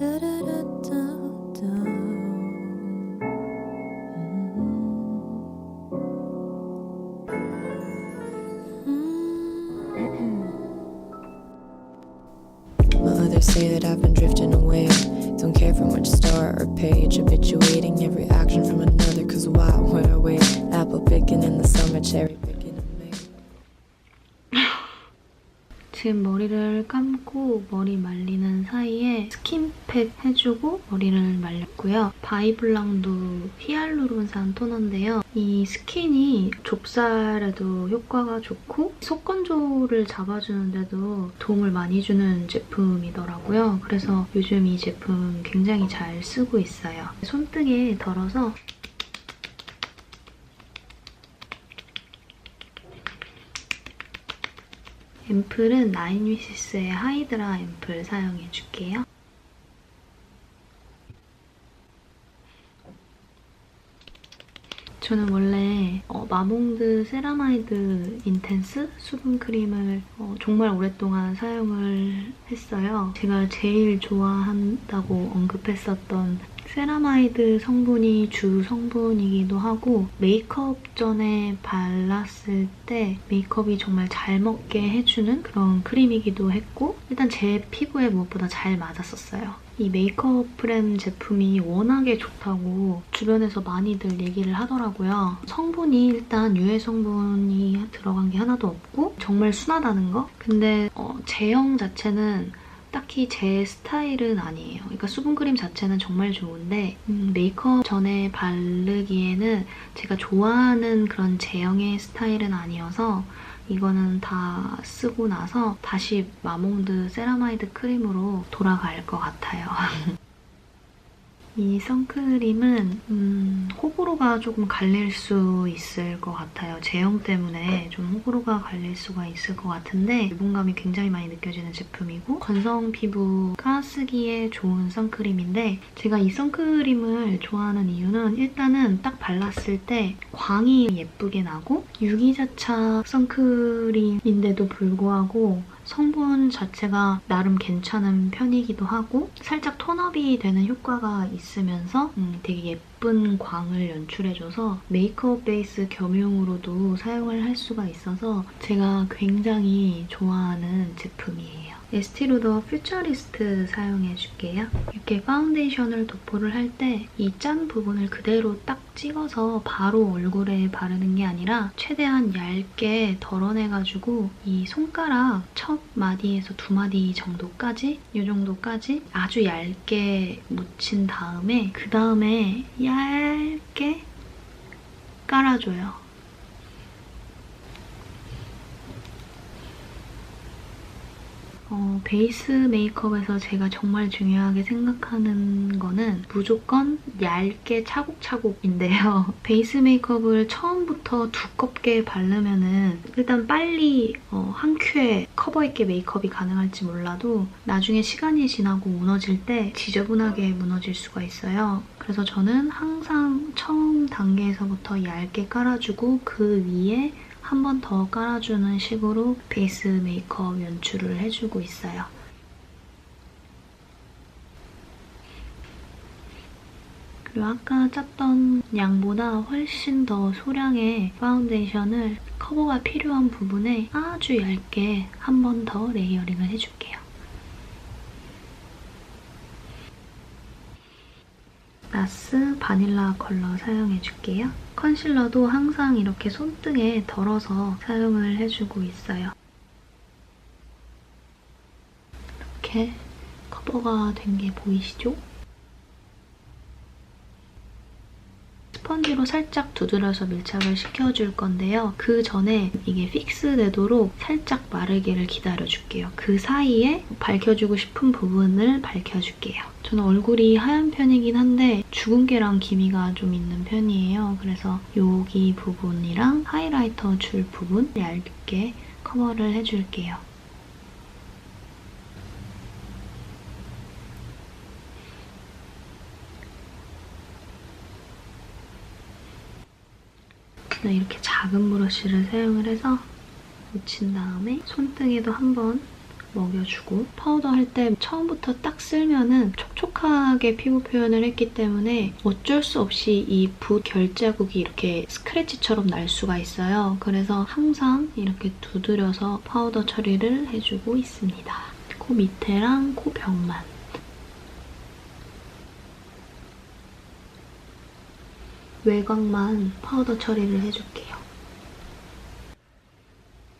da da da da 지금 머리를 감고 머리 말리는 사이에 스킨팩 해주고 머리를 말렸고요. 바이블랑도 히알루론산 토너인데요. 이 스킨이 좁쌀에도 효과가 좋고 속 건조를 잡아주는데도 도움을 많이 주는 제품이더라고요. 그래서 요즘 이 제품 굉장히 잘 쓰고 있어요. 손등에 덜어서 앰플은 나인위시스의 하이드라 앰플 사용해줄게요. 저는 원래 어, 마몽드 세라마이드 인텐스 수분크림을 어, 정말 오랫동안 사용을 했어요. 제가 제일 좋아한다고 언급했었던 세라마이드 성분이 주 성분이기도 하고 메이크업 전에 발랐을 때 메이크업이 정말 잘 먹게 해주는 그런 크림이기도 했고 일단 제 피부에 무엇보다 잘 맞았었어요. 이 메이크업 프렘 제품이 워낙에 좋다고 주변에서 많이들 얘기를 하더라고요. 성분이 일단 유해 성분이 들어간 게 하나도 없고 정말 순하다는 거? 근데 어, 제형 자체는 딱히 제 스타일은 아니에요. 그러니까 수분크림 자체는 정말 좋은데 음, 메이크업 전에 바르기에는 제가 좋아하는 그런 제형의 스타일은 아니어서 이거는 다 쓰고 나서 다시 마몽드 세라마이드 크림으로 돌아갈 것 같아요. 이 선크림은 음, 호불호가 조금 갈릴 수 있을 것 같아요. 제형 때문에 좀 호불호가 갈릴 수가 있을 것 같은데 유분감이 굉장히 많이 느껴지는 제품이고 건성 피부가 쓰기에 좋은 선크림인데 제가 이 선크림을 좋아하는 이유는 일단은 딱 발랐을 때 광이 예쁘게 나고 유기자차 선크림인데도 불구하고 성분 자체가 나름 괜찮은 편이기도 하고 살짝 톤업이 되는 효과가 있으면서 음, 되게 예쁜 광을 연출해줘서 메이크업 베이스 겸용으로도 사용을 할 수가 있어서 제가 굉장히 좋아하는 제품이에요. 에스티로더 퓨처리스트 사용해줄게요. 이렇게 파운데이션을 도포를 할 때 이 짠 부분을 그대로 딱 찍어서 바로 얼굴에 바르는 게 아니라 최대한 얇게 덜어내가지고 이 손가락 첫 마디에서 두 마디 정도까지 이 정도까지 아주 얇게 묻힌 다음에 그 다음에 얇게 깔아줘요. 어, 베이스 메이크업에서 제가 정말 중요하게 생각하는 거는 무조건 얇게 차곡차곡인데요. 베이스 메이크업을 처음부터 두껍게 바르면 은 일단 빨리 어, 한 큐에 커버 있게 메이크업이 가능할지 몰라도 나중에 시간이 지나고 무너질 때 지저분하게 무너질 수가 있어요. 그래서 저는 항상 처음 단계에서부터 얇게 깔아주고 그 위에 한 번 더 깔아주는 식으로 베이스 메이크업 연출을 해주고 있어요. 그리고 아까 짰던 양보다 훨씬 더 소량의 파운데이션을 커버가 필요한 부분에 아주 얇게 한 번 더 레이어링을 해줄게요. 나스 바닐라 컬러 사용해줄게요. 컨실러도 항상 이렇게 손등에 덜어서 사용을 해주고 있어요. 이렇게 커버가 된 게 보이시죠? 스펀지로 살짝 두드려서 밀착을 시켜줄 건데요. 그 전에 이게 픽스되도록 살짝 마르기를 기다려줄게요. 그 사이에 밝혀주고 싶은 부분을 밝혀줄게요. 저는 얼굴이 하얀 편이긴 한데 주근깨랑 기미가 좀 있는 편이에요. 그래서 여기 부분이랑 하이라이터 줄 부분 얇게 커버를 해줄게요. 저는 이렇게 작은 브러쉬를 사용을 해서 묻힌 다음에 손등에도 한번 먹여주고 파우더 할 때 처음부터 딱 쓸면은 촉촉하게 피부 표현을 했기 때문에 어쩔 수 없이 이 붓 결자국이 이렇게 스크래치처럼 날 수가 있어요. 그래서 항상 이렇게 두드려서 파우더 처리를 해주고 있습니다. 코 밑에랑 코 벽만. 외곽만 파우더 처리를 해줄게요.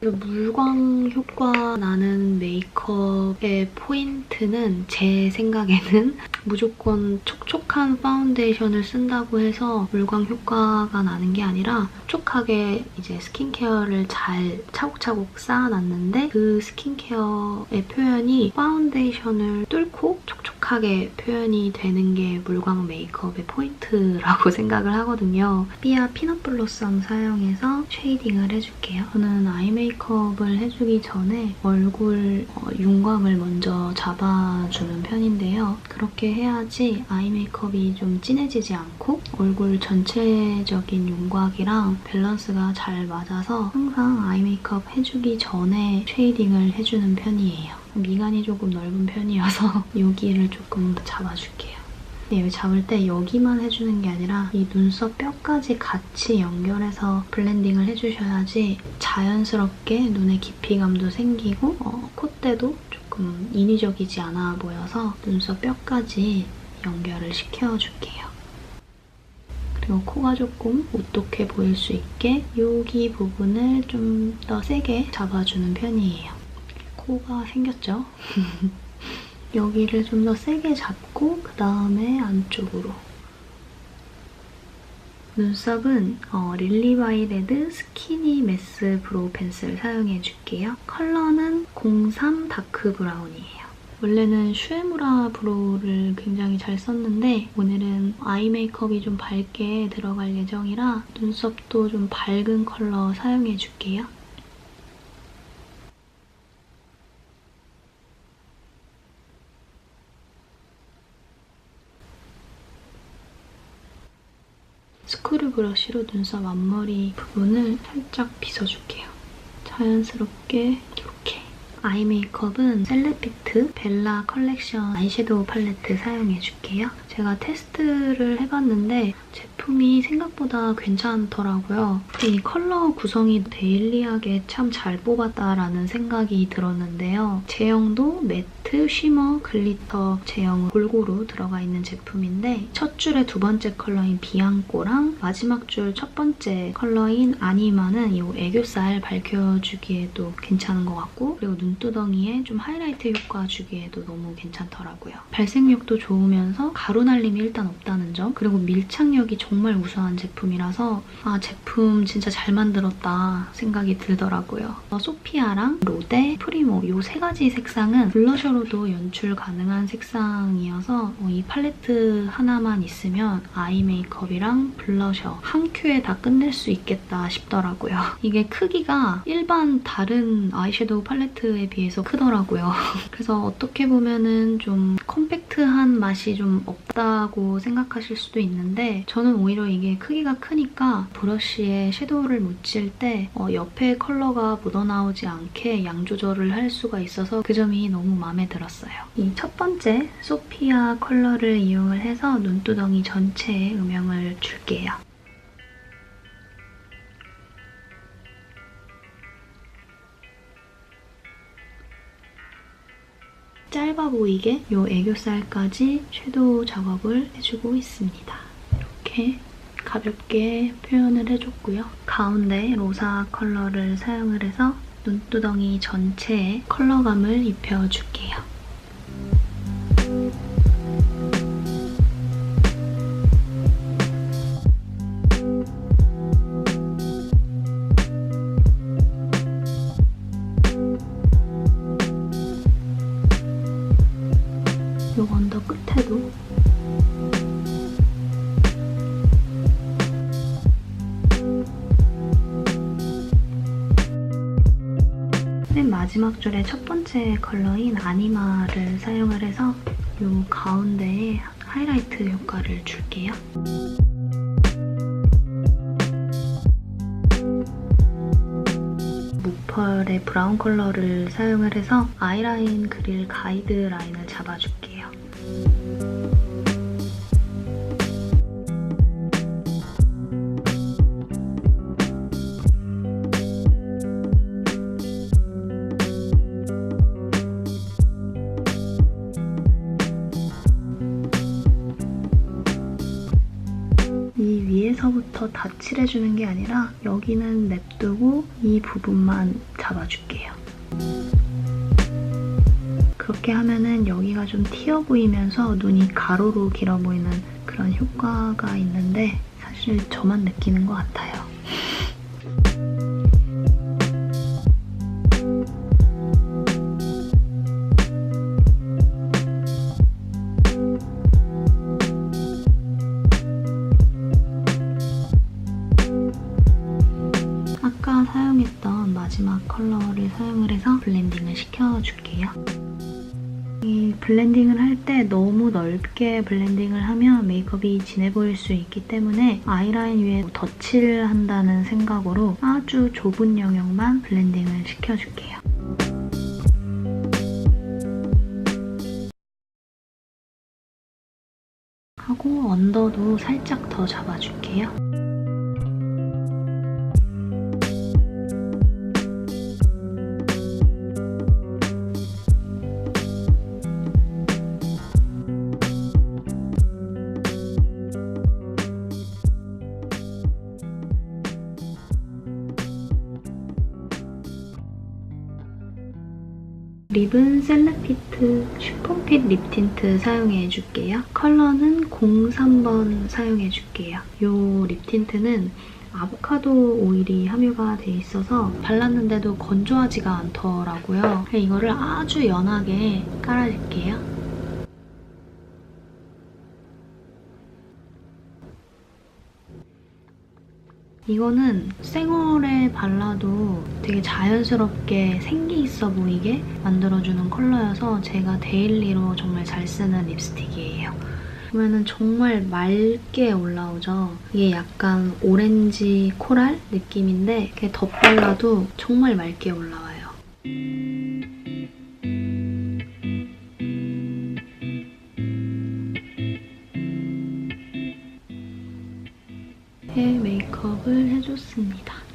물광 효과 나는 메이크업의 포인트는 제 생각에는 무조건 촉촉한 파운데이션을 쓴다고 해서 물광 효과가 나는 게 아니라 촉촉하게 이제 스킨케어를 잘 차곡차곡 쌓아놨는데 그 스킨케어의 표현이 파운데이션을 뚫고 촉촉하게 표현이 되는 게 물광 메이크업의 포인트라고 생각을 하거든요. 삐아 피넛 블러썸 사용해서 쉐이딩을 해줄게요. 저는 아이 메이크업을 해주기 전에 얼굴 어, 윤곽을 먼저 잡아주는 편인데요. 그렇게 해야지 아이 메이크업이 좀 진해지지 않고 얼굴 전체적인 윤곽이랑 밸런스가 잘 맞아서 항상 아이 메이크업 해주기 전에 쉐이딩을 해주는 편이에요. 미간이 조금 넓은 편이어서 여기를 조금 잡아줄게요. 근데 여기 잡을 때 여기만 해주는 게 아니라 이 눈썹 뼈까지 같이 연결해서 블렌딩을 해주셔야지 자연스럽게 눈의 깊이감도 생기고 어, 콧대도 조금 인위적이지 않아 보여서 눈썹 뼈까지 연결을 시켜줄게요. 그리고 코가 조금 오똑해 보일 수 있게 여기 부분을 좀 더 세게 잡아주는 편이에요. 코가 생겼죠? 여기를 좀 더 세게 잡고 그 다음에 안쪽으로 눈썹은 어, 릴리바이레드 스키니 메스 브로우 펜슬 사용해줄게요. 컬러는 03 다크 브라운이에요. 원래는 슈에무라 브로우를 굉장히 잘 썼는데 오늘은 아이 메이크업이 좀 밝게 들어갈 예정이라 눈썹도 좀 밝은 컬러 사용해줄게요. 스크류 브러쉬로 눈썹 앞머리 부분을 살짝 빗어줄게요. 자연스럽게 이렇게. 아이 메이크업은 셀레피트 벨라 컬렉션 아이섀도우 팔레트 사용해줄게요. 제가 테스트를 해봤는데 제 품이 생각보다 괜찮더라고요. 이 컬러 구성이 데일리하게 참 잘 뽑았다라는 생각이 들었는데요. 제형도 매트, 쉬머, 글리터 제형 골고루 들어가 있는 제품인데 첫 줄의 두 번째 컬러인 비앙코랑 마지막 줄 첫 번째 컬러인 아니마는 이 애교살 밝혀주기에도 괜찮은 것 같고 그리고 눈두덩이에 좀 하이라이트 효과 주기에도 너무 괜찮더라고요. 발색력도 좋으면서 가루 날림이 일단 없다는 점 그리고 밀착력이 정말 우수한 제품이라서 아 제품 진짜 잘 만들었다 생각이 들더라고요. 어, 소피아랑 로데, 프리모 이 세 가지 색상은 블러셔로도 연출 가능한 색상이어서 어, 이 팔레트 하나만 있으면 아이 메이크업이랑 블러셔 한 큐에 다 끝낼 수 있겠다 싶더라고요. 이게 크기가 일반 다른 아이섀도우 팔레트에 비해서 크더라고요. 그래서 어떻게 보면은 좀 컴팩트한 맛이 좀 없다고 생각하실 수도 있는데 저는 오히려 이게 크기가 크니까 브러쉬에 섀도우를 묻힐 때 어, 옆에 컬러가 묻어나오지 않게 양 조절을 할 수가 있어서 그 점이 너무 마음에 들었어요. 이 첫 번째 소피아 컬러를 이용을 해서 눈두덩이 전체에 음영을 줄게요. 짧아 보이게 이 애교살까지 섀도우 작업을 해주고 있습니다. 이렇게 가볍게 표현을 해줬고요. 가운데 로사 컬러를 사용을 해서 눈두덩이 전체에 컬러감을 입혀줄게요. 요 언더 끝에도 마지막 줄의 첫 번째 컬러인 아니마를 사용을 해서 요 가운데에 하이라이트 효과를 줄게요. 목펄 계열의 브라운 컬러를 사용을 해서 아이라인 그릴 가이드 라인을 잡아줄게요. 칠해주는 게 아니라 여기는 냅두고 이 부분만 잡아줄게요. 그렇게 하면은 여기가 좀 튀어 보이면서 눈이 가로로 길어 보이는 그런 효과가 있는데 사실 저만 느끼는 것 같아요. 마지막 컬러를 사용을 해서 블렌딩을 시켜줄게요. 이 블렌딩을 할 때 너무 넓게 블렌딩을 하면 메이크업이 진해 보일 수 있기 때문에 아이라인 위에 덧칠을 한다는 생각으로 아주 좁은 영역만 블렌딩을 시켜줄게요. 하고 언더도 살짝 더 잡아줄게요. 립은 셀레피트 슈퍼핏 립 틴트 사용해줄게요. 컬러는 03번 사용해줄게요. 이 립 틴트는 아보카도 오일이 함유가 돼 있어서 발랐는데도 건조하지가 않더라고요. 이거를 아주 연하게 깔아줄게요. 이거는 생얼에 발라도 되게 자연스럽게 생기 있어 보이게 만들어주는 컬러여서 제가 데일리로 정말 잘 쓰는 립스틱이에요. 보면은 정말 맑게 올라오죠. 이게 약간 오렌지 코랄 느낌인데 이렇게 덧발라도 정말 맑게 올라와요. 해줬습니다.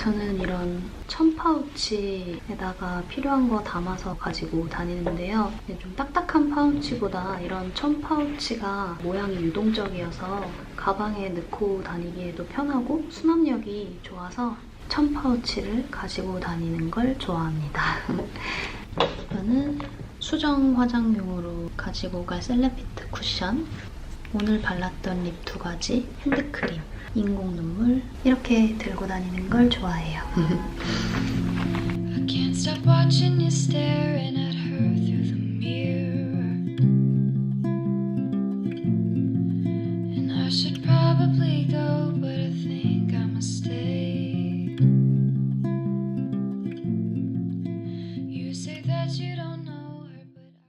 저는 이런 천 파우치에다가 필요한 거 담아서 가지고 다니는데요. 좀 딱딱한 파우치보다 이런 천 파우치가 모양이 유동적이어서 가방에 넣고 다니기에도 편하고 수납력이 좋아서 천 파우치를 가지고 다니는 걸 좋아합니다. 이거는 수정 화장용으로 가지고 갈 셀레피트 쿠션 오늘 발랐던 립 두 가지 핸드크림 인공 눈물 이렇게 들고 다니는 걸 좋아해요.